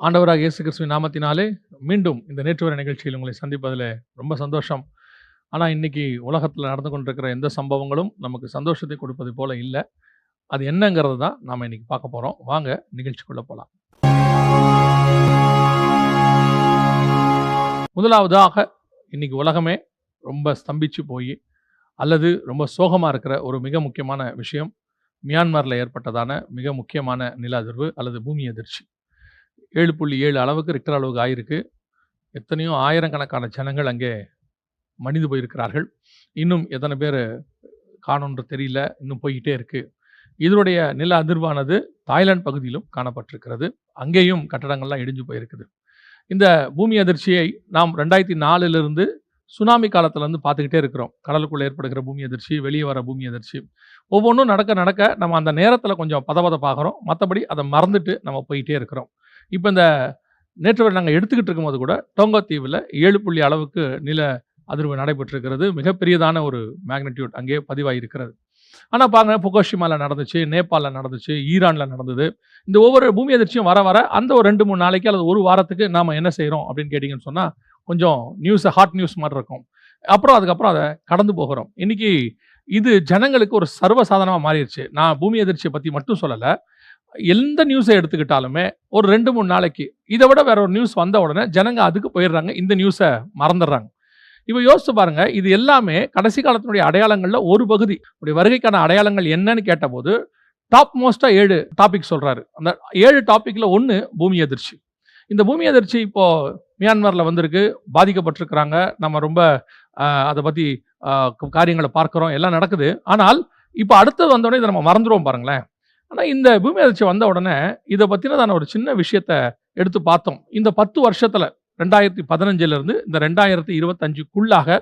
ஆண்டவராக இயேசு கிறிஸ்துவின் நாமத்தினாலே மீண்டும் இந்த நேற்று வர நிகழ்ச்சியில் உங்களை சந்திப்பதில் ரொம்ப சந்தோஷம். ஆனால் இன்னைக்கு உலகத்தில் நடந்து கொண்டிருக்கிற எந்த சம்பவங்களும் நமக்கு சந்தோஷத்தை கொடுப்பது போல இல்லை. அது என்னங்கிறது தான் நாம் இன்னைக்கு பார்க்க போகிறோம் வாங்க நிகழ்ச்சிக்குள்ளே போகலாம் முதலாவதாக இன்றைக்கி உலகமே ரொம்ப ஸ்தம்பிச்சு போய் அல்லது ரொம்ப சோகமாக இருக்கிற ஒரு மிக முக்கியமான விஷயம் மியான்மரில் ஏற்பட்டதான மிக முக்கியமான நில அதிர்வு அல்லது பூமி அதிர்ச்சி. ஏழு புள்ளி ஏழு அளவுக்கு ரிக்டர் அளவுக்கு ஆயிருக்கு. எத்தனையோ ஆயிரக்கணக்கான ஜனங்கள் அங்கே மனிது போயிருக்கிறார்கள். இன்னும் எத்தனை பேர் காணுன்ற தெரியல. இன்னும் போய்கிட்டே இருக்குது இதனுடைய நில அதிர்வானது தாய்லாந்து பகுதியிலும் காணப்பட்டிருக்கிறது. அங்கேயும் கட்டடங்கள்லாம் இடிஞ்சு போயிருக்குது. இந்த பூமி அதிர்ச்சியை நாம் ரெண்டாயிரத்தி நாலுலேருந்து சுனாமி காலத்துலேருந்து பார்த்துக்கிட்டே இருக்கிறோம். கடலுக்குள்ளே ஏற்படுகிற பூமி அதிர்ச்சி வெளியே வர பூமி அதிர்ச்சி. ஒவ்வொன்றும் நடக்க நடக்க நம்ம அந்த நேரத்தில் கொஞ்சம் பதபதப்பாகிறோம். பார்க்குறோம் மற்றபடி அதை மறந்துட்டு நம்ம போயிட்டே இருக்கிறோம். இப்போ இந்த நேற்று வரை நாங்கள் எடுத்துக்கிட்டு இருக்கும்போது கூட டோங்கோ தீவில் ஏழு புள்ளி அளவுக்கு நில அதிர்வு நடைபெற்றிருக்கிறது. மிகப்பெரியதான ஒரு மேக்னெட்யூட் அங்கே பதிவாகியிருக்கிறது ஆனால் பாருங்க புகோஷிமாவில் நடந்துச்சு நேபாளில் நடந்துச்சு ஈரானில் நடந்தது. இந்த ஒவ்வொரு பூமி அதிர்ச்சியும் வர வர அந்த ஒரு ரெண்டு மூணு நாளைக்கு அல்லது ஒரு வாரத்துக்கு நாம் என்ன செய்கிறோம் அப்படின்னு கேட்டிங்கன்னு சொன்னால் கொஞ்சம் நியூஸ் ஹாட் நியூஸ் மாதிரி இருக்கும். அப்புறம் அதுக்கப்புறம் அதை கடந்து போகிறோம். இன்றைக்கி இது ஜனங்களுக்கு ஒரு சர்வசாதாரணமாக மாறிடுச்சு. நான் பூமி அதிர்ச்சியை பற்றி மட்டும் சொல்லலை. எந்த நியூஸை எடுத்துக்கிட்டாலுமே ஒரு ரெண்டு மூணு நாளைக்கு இதை விட வேற ஒரு நியூஸ் வந்த உடனே ஜனங்க அதுக்கு போயிடுறாங்க இந்த நியூஸை மறந்துடுறாங்க. இப்போ யோசிச்சு பாருங்க இது எல்லாமே கடைசி காலத்தினுடைய அடையாளங்களில் ஒரு பகுதி. உடைய வருகைக்கான அடையாளங்கள் என்னன்னு கேட்டபோது டாப் மோஸ்ட்டாக ஏழு டாபிக் சொல்கிறாரு அந்த ஏழு டாப்பிக்கில் ஒன்று பூமி அதிர்ச்சி. இந்த பூமி அதிர்ச்சி இப்போது மியான்மரில் வந்திருக்கு பாதிக்கப்பட்டிருக்கிறாங்க. நம்ம ரொம்ப அதை பற்றி காரியங்களை பார்க்குறோம் எல்லாம் நடக்குது. ஆனால் இப்போ அடுத்தது வந்தோடனே இதை நம்ம மறந்துடுவோம் பாருங்களேன். ஆனால் இந்த பூமி அதிர்ச்சி வந்த உடனே இதை பற்றினதான ஒரு சின்ன விஷயத்த எடுத்து பார்த்தோம். இந்த பத்து வருஷத்தில் ரெண்டாயிரத்தி பதினஞ்சிலிருந்து இந்த ரெண்டாயிரத்தி இருபத்தஞ்சுக்குள்ளாக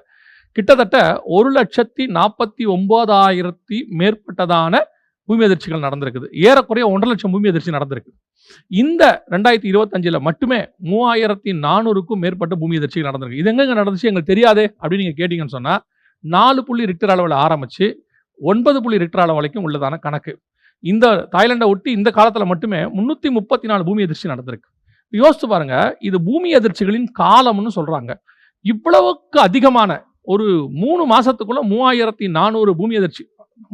கிட்டத்தட்ட ஒரு லட்சத்தி நாற்பத்தி ஒன்பதாயிரத்தி மேற்பட்டதான பூமி அதிர்ச்சிகள் நடந்திருக்குது. ஏறக்குறைய ஒன்றரை லட்சம் பூமி அதிர்ச்சி நடந்திருக்கு. இந்த ரெண்டாயிரத்தி இருபத்தஞ்சில் மட்டுமே மூவாயிரத்தி நானூறுக்கும் மேற்பட்ட பூமி அதிர்ச்சிகள் நடந்திருக்கு. இது எங்கெங்க நடந்துச்சு? எங்களுக்கு தெரியாதே அப்படின்னு நீங்கள் கேட்டிங்கன்னு சொன்னால் நாலு புள்ளி ரிக்டர் அளவில் ஆரம்பித்து ஒன்பது புள்ளி ரிக்டர் அளவு வரைக்கும் உள்ளதான கணக்கு. இந்த தாய்லாண்டை ஒட்டி இந்த காலத்தில் மட்டுமே முந்நூற்றி முப்பத்தி நாலு பூமி அதிர்ச்சி நடந்திருக்கு. யோசித்து பாருங்க இது பூமி அதிர்ச்சிகளின் காலம்னு சொல்கிறாங்க இவ்வளவுக்கு அதிகமான ஒரு மூணு மாதத்துக்குள்ளே மூவாயிரத்தி நானூறு பூமி அதிர்ச்சி.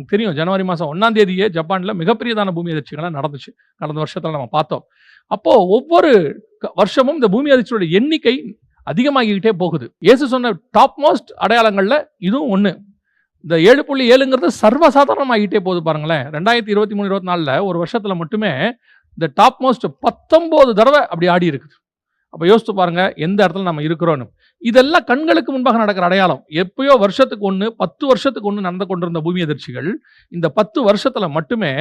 தெரியும் ஜனவரி மாதம் ஒன்றாம் தேதியே ஜப்பானில் மிகப்பெரியதான பூமி அதிர்ச்சிகள்லாம் நடந்துச்சு. கடந்த வருஷத்தில் நம்ம பார்த்தோம். அப்போது ஒவ்வொரு க- வருஷமும் இந்த பூமி அதிர்ச்சியோட எண்ணிக்கை அதிகமாகிக்கிட்டே போகுது. இயேசு சொன்ன டாப் மோஸ்ட் அடையாளங்களில் இதுவும் ஒன்று இந்த ஏழு புள்ளி ஏழுங்கிறது சர்வசாதாரணமாகிட்டே போகுது பாருங்களேன். ரெண்டாயிரத்தி இருபத்தி மூணு இருபத்தி நாலில் ஒரு வருஷத்தில் மட்டுமே இந்த டாப் மோஸ்ட் பத்தொம்போது தடவை அப்படி ஆடி இருக்குது. அப்போ யோசித்து பாருங்கள் எந்த இடத்துல நம்ம இருக்கிறோன்னு. இதெல்லாம் கண்களுக்கு முன்பாக நடக்கிற அடையாளம். எப்பயோ வருஷத்துக்கு ஒன்று பத்து வருஷத்துக்கு ஒன்று நடந்து கொண்டிருந்த பூமி அதிர்ச்சிகள் இந்த பத்து வருஷத்தில் மட்டுமே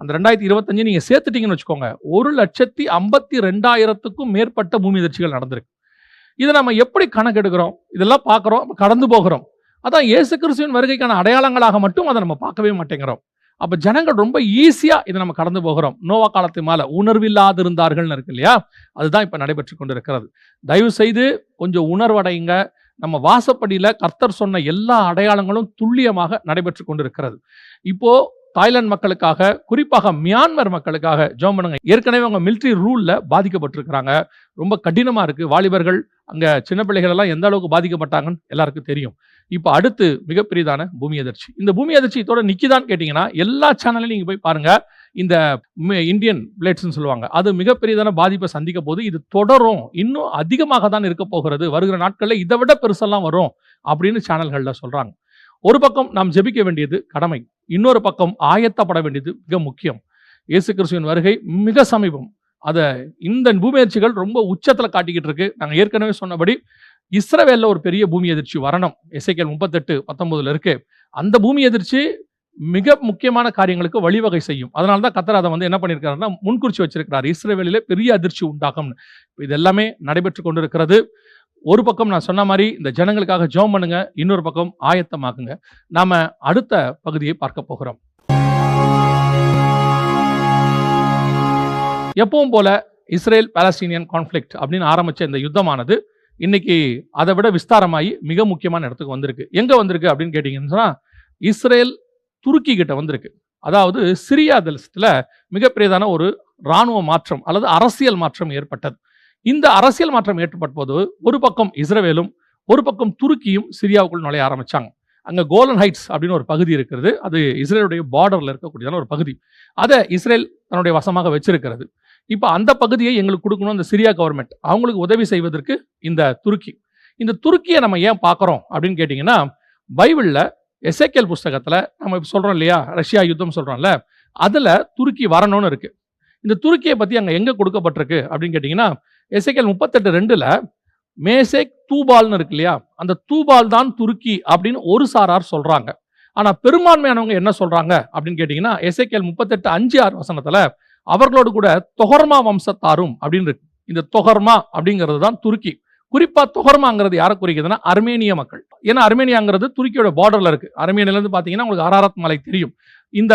அந்த ரெண்டாயிரத்தி இருபத்தஞ்சு நீங்கள் சேர்த்துட்டிங்கன்னு வச்சுக்கோங்க ஒரு லட்சத்தி ஐம்பத்தி ரெண்டாயிரத்துக்கும் மேற்பட்ட பூமி அதிர்ச்சிகள் நடந்திருக்கு. இதை நம்ம எப்படி கணக்கெடுக்கிறோம்? இதெல்லாம் பார்க்குறோம் கடந்து போகிறோம். அதான் இயேசு கிறிஸ்துவின் வருகைக்கான அடையாளங்களாக மட்டும் அதை நம்ம பார்க்கவே மாட்டேங்கிறோம். அப்போ ஜனங்கள் ரொம்ப ஈஸியாக இதை நம்ம கடந்து போகிறோம். நோவா காலத்து மேலே உணர்வில்லாது இருந்தார்கள்னு இருக்கு இல்லையா? அதுதான் இப்போ நடைபெற்று கொண்டு இருக்கிறது தயவு செய்து கொஞ்சம் உணர்வடைங்க. நம்ம வாசப்படியில் கர்த்தர் சொன்ன எல்லா அடையாளங்களும் துல்லியமாக நடைபெற்று கொண்டு இருக்கிறது இப்போது தாய்லாந்து மக்களுக்காக குறிப்பாக மியான்மர் மக்களுக்காக ஜோம் பண்ணுங்க. ஏற்கனவே அவங்க மிலிட்ரி ரூலில் பாதிக்கப்பட்டிருக்கிறாங்க. ரொம்ப கடினமாக இருக்குது வாலிபர்கள் அங்கே சின்ன பிள்ளைகள் எல்லாம் எந்த அளவுக்கு பாதிக்கப்பட்டாங்கன்னு எல்லாருக்கும் தெரியும். இப்போ அடுத்து மிகப்பெரியதான பூமி அதிர்ச்சி. இந்த பூமி அதிர்ச்சி இதோட நிக்கிதான்னு கேட்டிங்கன்னா எல்லா சேனல்லையும் நீங்கள் போய் பாருங்க. இந்த இந்தியன் பிளேட்ஸ்னு சொல்லுவாங்க. அது மிகப்பெரியதான பாதிப்பை சந்திக்க போது இது தொடரும். இன்னும் அதிகமாக தான் இருக்க போகிறது. வருகிற நாட்களில் இதை விட பெருசெல்லாம் வரும் அப்படின்னு சேனல்களில் சொல்கிறாங்க ஒரு பக்கம் நாம் ஜெபிக்க வேண்டியது கடமை. இன்னொரு பக்கம் ஆயத்தப்பட வேண்டியது மிக முக்கியம். இயேசு கிறிஸ்துவின் வருகை மிக சமீபம். அதை இந்த பூமியர்ச்சிகள் ரொம்ப உச்சத்தில் காட்டிக்கிட்டு இருக்கு. நாங்கள் ஏற்கனவே சொன்னபடி இஸ்ரவேலில் ஒரு பெரிய பூமி எதிர்ச்சி வரணும். இசைக்கல் முப்பத்தெட்டு பத்தொன்பதுல இருக்கு. அந்த பூமி எதிர்ச்சி மிக முக்கியமான காரியங்களுக்கு வழிவகை செய்யும். அதனால தான் கத்தர் அதை வந்து என்ன பண்ணியிருக்காருன்னா முன்குறிச்சி வச்சிருக்கிறார். இஸ்ரேவேலிலே பெரிய அதிர்ச்சி உண்டாகும்னு. இது எல்லாமே நடைபெற்று கொண்டிருக்கிறது. ஒரு பக்கம் நான் சொன்ன மாதிரி இந்த ஜனங்களுக்காக ஜோம் பண்ணுங்க இன்னொரு பக்கம் ஆயத்தமாக்குங்க. நாம அடுத்த பகுதியை பார்க்க போகிறோம். எப்பவும் போல இஸ்ரேல் பாலஸ்தீனியன் கான்ஃப்ளிக்ட் அப்படின்னு ஆரம்பிச்ச இந்த யுத்தமானது இன்னைக்கு அதை விட விஸ்தாரமாகி மிக முக்கியமான இடத்துக்கு வந்திருக்கு. எங்க வந்திருக்கு அப்படின்னு கேட்டீங்கன்னு சொன்னால் இஸ்ரேல் துருக்கி கிட்ட வந்திருக்கு. அதாவது சிரியா தேசத்துல மிகப்பெரியதான ஒரு இராணுவ மாற்றம் அல்லது அரசியல் மாற்றம் ஏற்பட்டது. இந்த அரசியல் மாற்றம் ஏற்பட்ட போது ஒரு பக்கம் இஸ்ரேலும் ஒரு பக்கம் துருக்கியும் சிரியாவுக்குள் நுழைய ஆரம்பிச்சாங்க. அங்கே கோலன் ஹைட்ஸ் அப்படின்னு ஒரு பகுதி இருக்கிறது அது இஸ்ரேலுடைய பார்டரில் இருக்கக்கூடியதான ஒரு பகுதி. அதை இஸ்ரேல் தன்னுடைய வசமாக வச்சிருக்கிறது. இப்போ அந்த பகுதியை எங்களுக்கு கொடுக்கணும் அந்த சிரியா கவர்மெண்ட் அவங்களுக்கு உதவி செய்வதற்கு இந்த துருக்கி. இந்த துருக்கியை நம்ம ஏன் பார்க்குறோம் அப்படின்னு கேட்டிங்கன்னா பைபிளில் எசேக்கியல் புஸ்தகத்தில் நம்ம இப்போ சொல்கிறோம் இல்லையா? ரஷ்யா யுத்தம் சொல்கிறோம்ல அதில் துருக்கி வரணும்னு இருக்குது இந்த துருக்கியை பற்றி அங்கே எங்கே கொடுக்கப்பட்டிருக்கு அப்படின்னு கேட்டிங்கன்னா எசைக்கல் முப்பத்தெட்டு ரெண்டில் மேசேக் தூபால்னு இருக்கு இல்லையா? அந்த தூபால் தான் துருக்கி அப்படின்னு ஒரு சாரார் சொல்றாங்க. ஆனா பெரும்பான்மையானவங்க என்ன சொல்றாங்க அப்படின்னு கேட்டிங்கன்னா எசைக்கல் முப்பத்தெட்டு அஞ்சு ஆறு வசனத்துல அவர்களோடு கூட தொகர்மா வம்சத்தாரும் அப்படின்னு இருக்கு. இந்த தொகர்மா அப்படிங்கிறது தான் துருக்கி. குறிப்பா தொகர்மாங்கிறது யாரை குறிக்குதுன்னா அர்மேனிய மக்கள். ஏன்னா அர்மேனியாங்கிறது துருக்கியோட பார்டர்ல இருக்கு. அர்மேனியிலேருந்து இருந்து உங்களுக்கு அராரத் மலை தெரியும். இந்த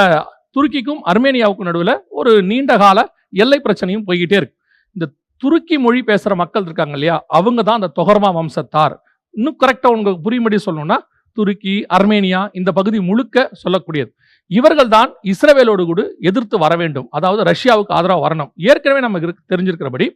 துருக்கிக்கும் அர்மேனியாவுக்கும் நடுவில் ஒரு நீண்ட கால எல்லை பிரச்சனையும் போய்கிட்டே இருக்கு. துருக்கி மொழி பேசுகிற மக்கள் இருக்காங்க இல்லையா அவங்க தான் அந்த தொகர்மா வம்சத்தார். இன்னும் கரெக்டாக உங்களுக்கு புரியும்படி சொல்லணும்னா துருக்கி அர்மேனியா இந்த பகுதி முழுக்க சொல்லக்கூடியது. இவர்கள் தான் இஸ்ரவேலோடு கூட எதிர்த்து வர வேண்டும். அதாவது ரஷ்யாவுக்கு ஆதரவாக வரணும். ஏற்கனவே நமக்கு தெரிஞ்சிருக்கிறபடி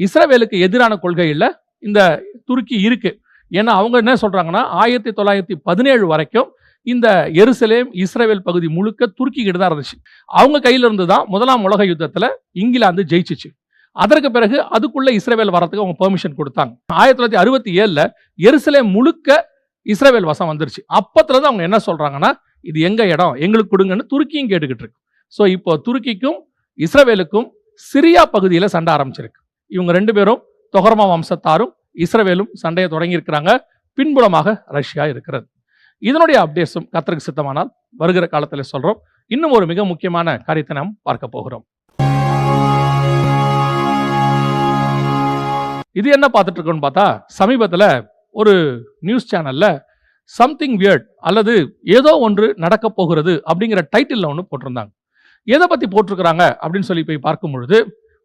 இஸ்ரவேலுக்கு எதிரான கொள்கையில் இந்த துருக்கி இருக்குது ஏன்னா அவங்க என்ன சொல்கிறாங்கன்னா ஆயிரத்தி தொள்ளாயிரத்தி பதினேழு வரைக்கும் இந்த எருசலேம் இஸ்ரேல் பகுதி முழுக்க துருக்கி கிட்ட தான் இருந்துச்சு. அவங்க கையிலிருந்து தான் முதலாம் உலக யுத்தத்தில் இங்கிலாந்து ஜெயிச்சிச்சு. அதற்கு பிறகு அதுக்குள்ளே இஸ்ரேவேல் வரதுக்கு அவங்க பெர்மிஷன் கொடுத்தாங்க. ஆயிரத்தி தொள்ளாயிரத்தி அறுபத்தி ஏழில் எருசலே முழுக்க இஸ்ரேவேல் வசம் வந்துருச்சு. அப்பத்துல இருந்து அவங்க என்ன சொல்றாங்கன்னா இது எங்க இடம்? எங்களுக்கு கொடுங்கன்னு துருக்கியும் கேட்டுக்கிட்டு இருக்கு. ஸோ இப்போ துருக்கிக்கும் இஸ்ரவேலுக்கும் சிரியா பகுதியில சண்டை ஆரம்பிச்சிருக்கு. இவங்க ரெண்டு பேரும் தொகர்மா வம்சத்தாரும் இஸ்ரேவேலும் சண்டையை தொடங்கியிருக்கிறாங்க பின்புலமாக ரஷ்யா இருக்கிறது. இதனுடைய அப்டேட்ஸும் கத்தருக்கு சித்தமானால் வருகிற காலத்தில் சொல்றோம். இன்னும் ஒரு மிக முக்கியமான காரியத்தை நாம் பார்க்க போகிறோம். இது என்ன பார்த்துட்டு இருக்கோம்னு பார்த்தா சமீபத்தில் ஒரு நியூஸ் சேனலில் சம்திங் வியர்ட் அல்லது ஏதோ ஒன்று நடக்க போகிறது அப்படிங்கிற டைட்டிலில் ஒன்று போட்டிருந்தாங்க. எதை பற்றி போட்டிருக்கிறாங்க அப்படின்னு சொல்லி போய் பார்க்கும் பொழுது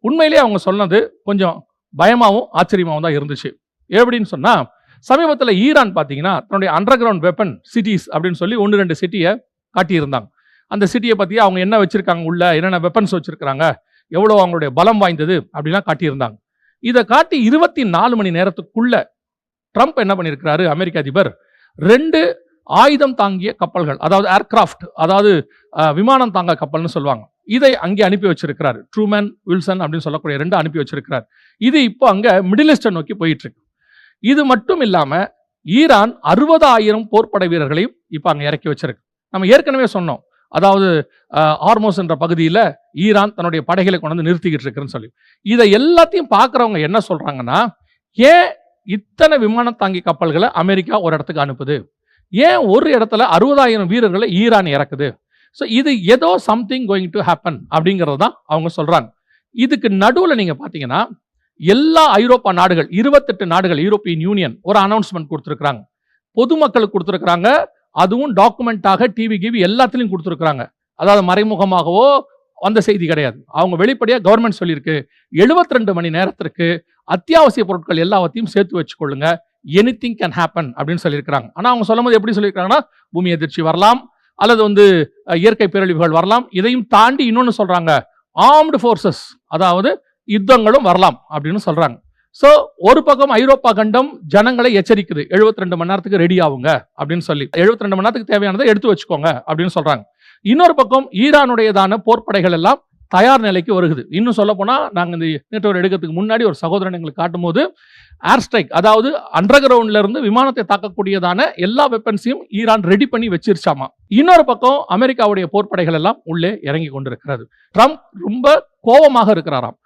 உண்மையிலேயே அவங்க சொன்னது கொஞ்சம் பயமாகவும் ஆச்சரியமாகவும் தான் இருந்துச்சு. எப்படின்னு சொன்னால் சமீபத்தில் ஈரான் பார்த்தீங்கன்னா தன்னுடைய அண்டர் கிரவுண்ட் வெப்பன் சிட்டிஸ் அப்படின்னு சொல்லி ஒன்று ரெண்டு சிட்டியை காட்டியிருந்தாங்க. அந்த சிட்டியை பற்றி அவங்க என்ன வச்சுருக்காங்க உள்ள என்னென்ன வெப்பன்ஸ் வச்சுருக்காங்க எவ்வளோ அவங்களுடைய பலம் வாய்ந்தது அப்படிலாம் காட்டியிருந்தாங்க. இதை காட்டி இருபத்தி நாலு மணி நேரத்துக்குள்ள ட்ரம்ப் என்ன பண்ணியிருக்கிறாரு? அமெரிக்க அதிபர் ரெண்டு ஆயுதம் தாங்கிய கப்பல்கள் அதாவது ஏர்கிராஃப்ட் அதாவது விமானம் தாங்க கப்பல்னு சொல்லுவாங்க. இதை அங்கே அனுப்பி வச்சிருக்கிறார். ட்ரூமன் வில்சன் அப்படின்னு சொல்லக்கூடிய ரெண்டு அனுப்பி வச்சிருக்கிறார். இது இப்போ அங்கே மிடில் ஈஸ்டை நோக்கி போயிட்டு இருக்கு இது மட்டும் இல்லாமல் ஈரான் அறுபதாயிரம் போர்ப்படை வீரர்களையும் இப்போ அங்கே இறக்கி வச்சிருக்கு. நம்ம ஏற்கனவே சொன்னோம். அதாவது ஆர்மோஸ் என்ற பகுதியில் ஈரான் தன்னுடைய படைகளை கொண்டு வந்து நிறுத்திக்கிட்டு இருக்குன்னு சொல்லி. இதை எல்லாத்தையும் பார்க்குறவங்க என்ன சொல்கிறாங்கன்னா ஏன் இத்தனை விமானம் தாங்கி கப்பல்களை அமெரிக்கா ஒரு இடத்துக்கு அனுப்புது? ஏன் ஒரு இடத்துல அறுபதாயிரம் வீரர்களை ஈரான் இறக்குது? ஸோ இது ஏதோ சம்திங் கோயிங் டு ஹேப்பன் அப்படிங்கிறது தான் அவங்க சொல்கிறாங்க இதுக்கு நடுவில் நீங்கள் பார்த்தீங்கன்னா எல்லா ஐரோப்பா நாடுகள் இருபத்தெட்டு நாடுகள் யூரோப்பியன் யூனியன் ஒரு அனௌன்ஸ்மெண்ட் கொடுத்துருக்குறாங்க. பொதுமக்களுக்கு கொடுத்துருக்குறாங்க. அதுவும் டாக்குமெண்ட்டாக டிவி கிவி எல்லாத்துலேயும் கொடுத்துருக்குறாங்க. அதாவது மறைமுகமாகவோ வந்த செய்தி கிடையாது. அவங்க வெளிப்படையாக கவர்மெண்ட் சொல்லியிருக்கு. 72 மணி நேரத்திற்கு அத்தியாவசிய பொருட்கள் எல்லாத்தையும் சேர்த்து வச்சுக்கொள்ளுங்க. எனிதிங் கேன் ஹேப்பன் அப்படின்னு சொல்லியிருக்கிறாங்க. ஆனால் அவங்க சொல்லும்போது எப்படி சொல்லியிருக்காங்கன்னா பூமி எதிர்ச்சி வரலாம் அல்லது வந்து இயற்கை பேரழிவுகள் வரலாம். இதையும் தாண்டி இன்னொன்று சொல்கிறாங்க ஆர்ம்டு ஃபோர்ஸஸ் அதாவது யுத்தங்களும் வரலாம் அப்படின்னு சொல்கிறாங்க ஸோ ஒரு பக்கம் ஐரோப்பா கண்டம் ஜனங்களை எச்சரிக்குது. 72 மணி நேரத்துக்கு ரெடி ஆகுங்க அப்படின்னு சொல்லி. 72 மணி நேரத்துக்கு தேவையானதை எடுத்து வச்சுக்கோங்க அப்படின்னு சொல்றாங்க. இன்னொரு பக்கம் ஈரானுடையதான போர்ப்படைகள் எல்லாம் தயார் நிலைக்கு வருகுது. இன்னும் சொல்ல போனால் நாங்கள் இந்த நேற்று எடுக்கிறதுக்கு முன்னாடி ஒரு சகோதரன் எங்களுக்கு காட்டும்போது ஏர் ஸ்ட்ரைக் அதாவது அண்டர் கிரவுண்ட்ல இருந்து விமானத்தை தாக்கக்கூடியதான எல்லா வெப்பன்ஸையும் ஈரான் ரெடி பண்ணி வச்சிருச்சாமா. இன்னொரு பக்கம் அமெரிக்காவுடைய போர்ப்படைகள் எல்லாம் உள்ளே இறங்கி கொண்டிருக்கிறது. ட்ரம்ப் ரொம்ப கோபமாக இருக்கிறாராம்.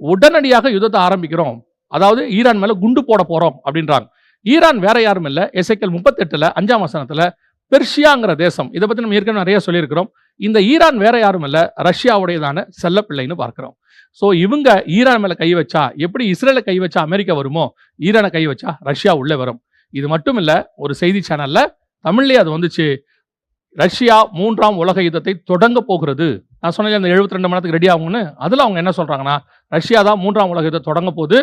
உடனடியாக யுத்தத்தை ஆரம்பிக்கிறோம். அதாவது ஈரான் மேலே குண்டு போட போகிறோம் அப்படின்றாங்க. ஈரான் வேற யாரும் இல்லை. எசைக்கல் முப்பத்தெட்டில் அஞ்சாம் வசனத்தில் பெர்ஷியாங்கிற தேசம். இதை பற்றி நம்ம ஏற்கனவே நிறைய சொல்லியிருக்கிறோம். இந்த ஈரான் வேற யாரும் இல்லை. ரஷ்யாவுடையதான செல்லப்பிள்ளைன்னு பார்க்குறோம். ஸோ இவங்க ஈரான் மேலே கை வச்சா எப்படி இஸ்ரேலை கை வச்சா அமெரிக்கா வருமோ? ஈரானை கை வச்சா ரஷ்யா உள்ளே வரும். இது மட்டும் இல்லை ஒரு செய்தி சேனலில் தமிழ்லேயே அது வந்துச்சு. ரஷ்யா மூன்றாம் உலக யுத்தத்தை தொடங்க போகிறது. நான் சொன்னேன் அந்த 72 ரெண்டு மணி நேரத்துக்கு ரெடி ஆகும்னு அதில் அவங்க என்ன சொல்கிறாங்கன்னா ரஷ்யா தான் மூன்றாம் உலக யுத்தம் தொடங்க போது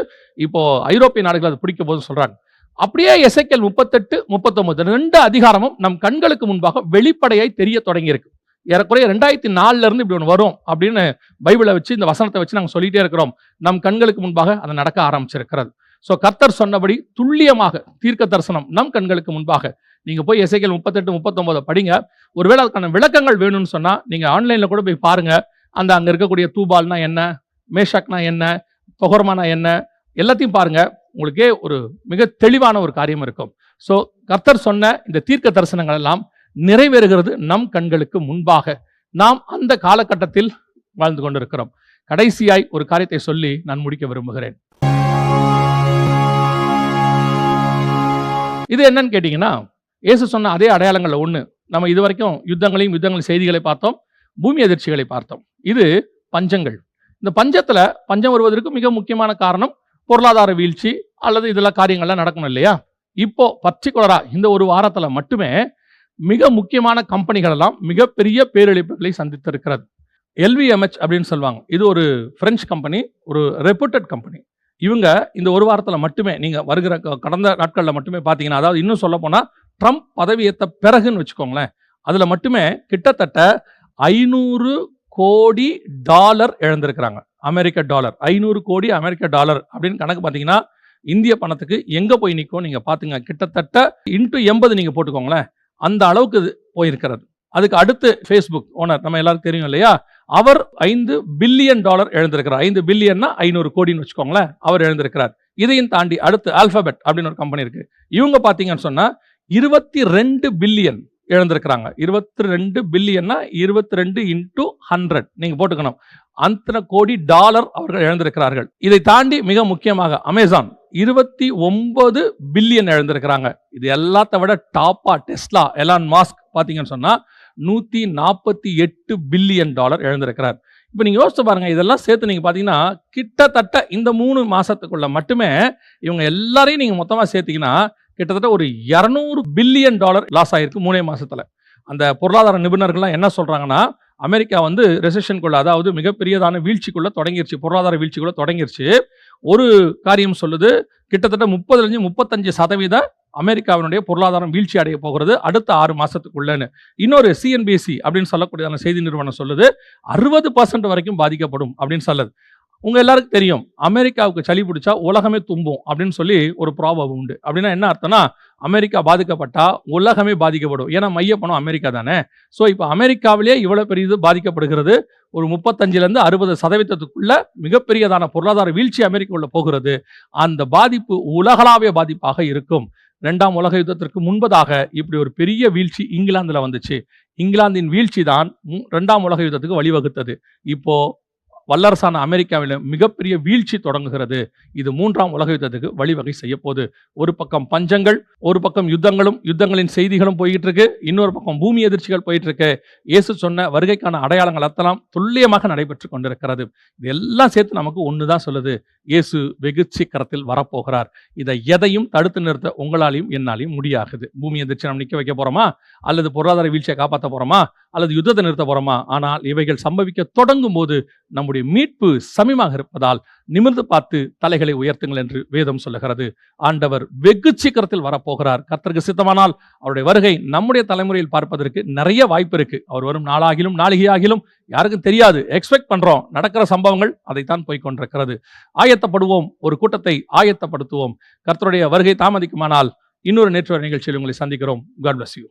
இப்போது ஐரோப்பிய நாடுகள் அதை பிடிக்க போகுது சொல்கிறாங்க அப்படியே எசைக்கல் முப்பத்தெட்டு முப்பத்தொம்பது ரெண்டு அதிகாரமும் நம் கண்களுக்கு முன்பாக வெளிப்படையாய் தெரிய தொடங்கியிருக்கு. ஏறக்குறைய ரெண்டாயிரத்தி நாலுல இருந்து இப்படி ஒன்று வரும் அப்படின்னு பைபிளை வச்சு இந்த வசனத்தை வச்சு நாங்கள் சொல்லிட்டே இருக்கிறோம். நம் கண்களுக்கு முன்பாக அது நடக்க ஆரம்பிச்சிருக்கிறது. ஸோ கர்த்தர் சொன்னபடி துல்லியமாக தீர்க்க தரிசனம் நம் கண்களுக்கு முன்பாக நீங்கள் போய் இசைகள் முப்பத்தெட்டு முப்பத்தொன்பதை படிங்க. ஒருவேளை அதுக்கான விளக்கங்கள் வேணும்னு சொன்னால் நீங்கள் ஆன்லைனில் கூட போய் பாருங்கள் அந்த அங்கே இருக்கக்கூடிய தூபால்னா என்ன மேஷாக்னா என்ன தொகர்மானா என்ன எல்லாத்தையும் பாருங்கள் உங்களுக்கே ஒரு மிக தெளிவான ஒரு காரியம் இருக்கும். ஸோ கர்த்தர் சொன்ன இந்த தீர்க்க தரிசனங்கள் எல்லாம் நிறைவேறுகிறது நம் கண்களுக்கு முன்பாக. நாம் அந்த காலகட்டத்தில் வாழ்ந்து கொண்டிருக்கிறோம். கடைசியாய் ஒரு காரியத்தை சொல்லி நான் முடிக்க விரும்புகிறேன். இது என்னன்னு கேட்டிங்கன்னா இயேசு சொன்ன அதே அடையாளங்களில் ஒன்று நம்ம இது வரைக்கும் யுத்தங்களையும் யுத்தங்கள் செய்திகளை பார்த்தோம் பூமி அதிர்ச்சிகளை பார்த்தோம். இது பஞ்சங்கள். இந்த பஞ்சத்தில் பஞ்சம் வருவதற்கு மிக முக்கியமான காரணம் பொருளாதார வீழ்ச்சி அல்லது இதெல்லாம் காரியங்கள்லாம் நடக்கணும் இல்லையா? இப்போ பர்டிகுலராக இந்த ஒரு வாரத்தில் மட்டுமே மிக முக்கியமான கம்பெனிகள் எல்லாம் மிகப்பெரிய பேரிழப்புகளை சந்தித்திருக்கிறது. எல்விஎம்ஹெச் அப்படின்னு சொல்லுவாங்க. இது ஒரு ஃப்ரெஞ்ச் கம்பெனி ஒரு ரெப்யூட்டட் கம்பெனி இவங்க இந்த ஒரு வாரத்தில் மட்டுமே நீங்கள் வருகிற க- கடந்த நாட்களில் மட்டுமே பார்த்தீங்கன்னா அதாவது இன்னும் சொல்ல போனால் ட்ரம்ப் பதவியேற்ற பிறகுன்னு வச்சுக்கோங்களேன் அதில் மட்டுமே கிட்டத்தட்ட ஐநூறு கோடி டாலர் இழந்திருக்கிறாங்க. அமெரிக்க டாலர் ஐநூறு கோடி அமெரிக்க டாலர் அப்படின்னு கணக்கு பார்த்தீங்கன்னா இந்திய பணத்துக்கு எங்கே போய் நிற்கும் நீங்கள் பார்த்துங்க கிட்டத்தட்ட இன்ட்டு எண்பது நீங்கள் போட்டுக்கோங்களேன் அந்த அளவுக்கு இது போயிருக்கிறது. அதுக்கு அடுத்து ஃபேஸ்புக் ஓனர் நம்ம எல்லாருக்கும் தெரியும் இல்லையா? அவர் ஐந்து பில்லியன் டாலர் எழுந்திருக்கிறார் ஐந்து பில்லியன்னா ஐநூறு கோடின்னு வச்சுக்கோங்களேன் அவர் எழுந்திருக்கிறார் இதையும் தாண்டி அடுத்து ஆல்ஃபபெட் அப்படின்னு ஒரு கம்பெனி இருக்கு. இவங்க பார்த்தீங்கன்னு சொன்னால் இருபத்தி ரெண்டு பில்லியன் எழுந்திருக்கிறாங்க. இருபத்தி ரெண்டு பில்லியன்னா இருபத்தி ரெண்டு இன்டூ ஹண்ட்ரட் நீங்க போட்டுக்கணும். அத்தனை கோடி டாலர் அவர்கள் இழந்திருக்கிறார்கள் இதை தாண்டி மிக முக்கியமாக அமேசான் இருபத்தி ஒன்பது பில்லியன் இழந்திருக்கிறாங்க இது எல்லாத்த விட டாப்பா டெஸ்லா எலான் மாஸ்க் பார்த்தீங்கன்னு சொன்னால் நூற்றி நாற்பத்தி எட்டு பில்லியன் டாலர் இழந்திருக்கிறார் இப்போ நீங்கள் யோசிச்சு பாருங்கள் இதெல்லாம் சேர்த்து நீங்கள் பார்த்தீங்கன்னா கிட்டத்தட்ட இந்த மூணு மாதத்துக்குள்ளே மட்டுமே இவங்க எல்லாரையும் நீங்கள் மொத்தமாக சேர்த்தீங்கன்னா கிட்டத்தட்ட ஒரு இரநூறு பில்லியன் டாலர் லாஸ் ஆகிருக்கு மூணே மாதத்தில் அந்த பொருளாதார நிபுணர்கள்லாம் என்ன சொல்கிறாங்கன்னா அமெரிக்கா வந்து ரெசெஷனுக்குள்ள அதாவது மிகப்பெரியதான வீழ்ச்சிக்குள்ள தொடங்கிருச்சு பொருளாதார வீழ்ச்சிக்குள்ளே தொடங்கிருச்சு. ஒரு காரியம் சொல்லுது கிட்டத்தட்ட முப்பதுலேருந்து முப்பத்தஞ்சு சதவீத அமெரிக்காவினுடைய பொருளாதாரம் வீழ்ச்சி அடைய போகிறது அடுத்த ஆறு மாதத்துக்குள்ளேன்னு இன்னொரு சிஎன்பிசி அப்படின்னு சொல்லக்கூடியதான செய்தி நிறுவனம் சொல்லுது அறுபது பர்சன்ட் வரைக்கும் பாதிக்கப்படும் அப்படின்னு சொல்லுது. உங்கள் எல்லாருக்கும் தெரியும் அமெரிக்காவுக்கு சளி பிடிச்சா உலகமே தும்பும் அப்படின்னு சொல்லி ஒரு ப்ராபம் உண்டு. அப்படின்னா என்ன அர்த்தம்னா அமெரிக்கா பாதிக்கப்பட்டா உலகமே பாதிக்கப்படும். ஏன்னா மையப்பணம் அமெரிக்கா தானே. ஸோ இப்போ அமெரிக்காவிலேயே இவ்வளோ பெரிய இது பாதிக்கப்படுகிறது. ஒரு முப்பத்தஞ்சிலேருந்து அறுபது சதவீதத்துக்குள்ள மிகப்பெரியதான பொருளாதார வீழ்ச்சி அமெரிக்காவில் போகிறது. அந்த பாதிப்பு உலகளாவிய பாதிப்பாக இருக்கும். ரெண்டாம் உலக யுத்தத்திற்கு முன்பதாக இப்படி ஒரு பெரிய வீழ்ச்சி இங்கிலாந்தில் வந்துச்சு. இங்கிலாந்தின் வீழ்ச்சி தான் ரெண்டாம் உலக யுத்தத்துக்கு வழிவகுத்தது. இப்போ வல்லரசான அமெரிக்காவில் மிகப்பெரிய வீழ்ச்சி தொடங்குகிறது. இது மூன்றாம் உலக யுத்தத்துக்கு வழிவகை செய்ய ஒரு பக்கம் பஞ்சங்கள் ஒரு பக்கம் யுத்தங்களும் யுத்தங்களின் செய்திகளும் போய்கிட்டு இருக்கு இன்னொரு பக்கம் பூமி எதிர்ச்சிகள் போயிட்டு இருக்கு இயேசு சொன்ன வருகைக்கான அடையாளங்கள் எல்லாம் துல்லியமாக நடைபெற்று கொண்டிருக்கிறது. இது எல்லாம் சேர்த்து நமக்கு ஒன்று தான் சொல்லுது. இயேசு வெகு சீக்கிரத்தில் வரப்போகிறார். இதை எதையும் தடுத்து நிறுத்த உங்களாலையும் என்னாலையும் முடியாகுது. பூமி எதிர்ச்சி நம்ம நிற்க வைக்க போறோமா? அல்லது பொருளாதார வீழ்ச்சியை காப்பாற்ற போறோமா? அல்லது யுத்தத்தை நிறுத்த போறோமா? ஆனால் இவைகள் சம்பவிக்க தொடங்கும் போது நம்முடைய மீட்பு சமீமாக இருப்பதால் நிமிர்ந்து பார்த்து தலைகளை உயர்த்துங்கள் என்று வேதம் சொல்லுகிறது. ஆண்டவர் வெகு சீக்கிரத்தில் வரப்போகிறார். கர்த்தருக்கு சித்தமானால் அவருடைய வருகை நம்முடைய தலைமுறையில் பார்ப்பதற்கு நிறைய வாய்ப்பு இருக்கு. அவர் வரும் நாளாகிலும் நாளிகையாகிலும் யாருக்கும் தெரியாது. எக்ஸ்பெக்ட் பண்றோம். நடக்கிற சம்பவங்கள் அதைத்தான் போய்கொண்டிருக்கிறது ஆயத்தப்படுவோம். ஒரு கூட்டத்தை ஆயத்தப்படுத்துவோம். கர்த்தருடைய வருகை தாமதிக்குமானால் இன்னொரு நேற்று நிகழ்ச்சியில் உங்களை சந்திக்கிறோம். God bless you